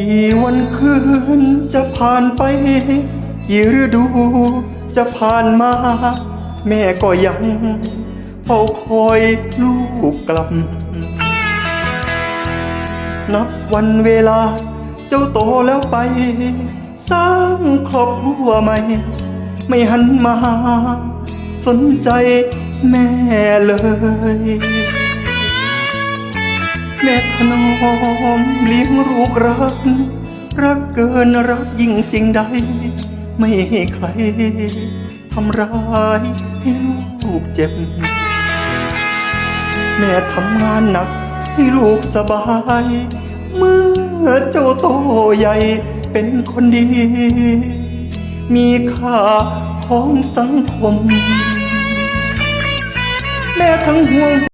กี่วันคืนจะผ่านไปกี่ฤดูจะผ่านมา แม่ก็ยังเฝ้าคอยลูกกลับ นับวันเวลาเจ้าโตแล้วไป สร้างครอบครัวใหม่ ไม่หันมา สนใจแม่เลย แม่ถนอมเลี้ยงลูกรัก รักเกินรักยิ่งสิ่งใด ไม่ให้ใครทำร้ายให้ลูกเจ็บ แม่ทำงานหนักให้ลูกสบาย เมื่อเจ้าโตใหญ่เป็นคนดี มีค่าของสังคม แม่ทั้งห่วง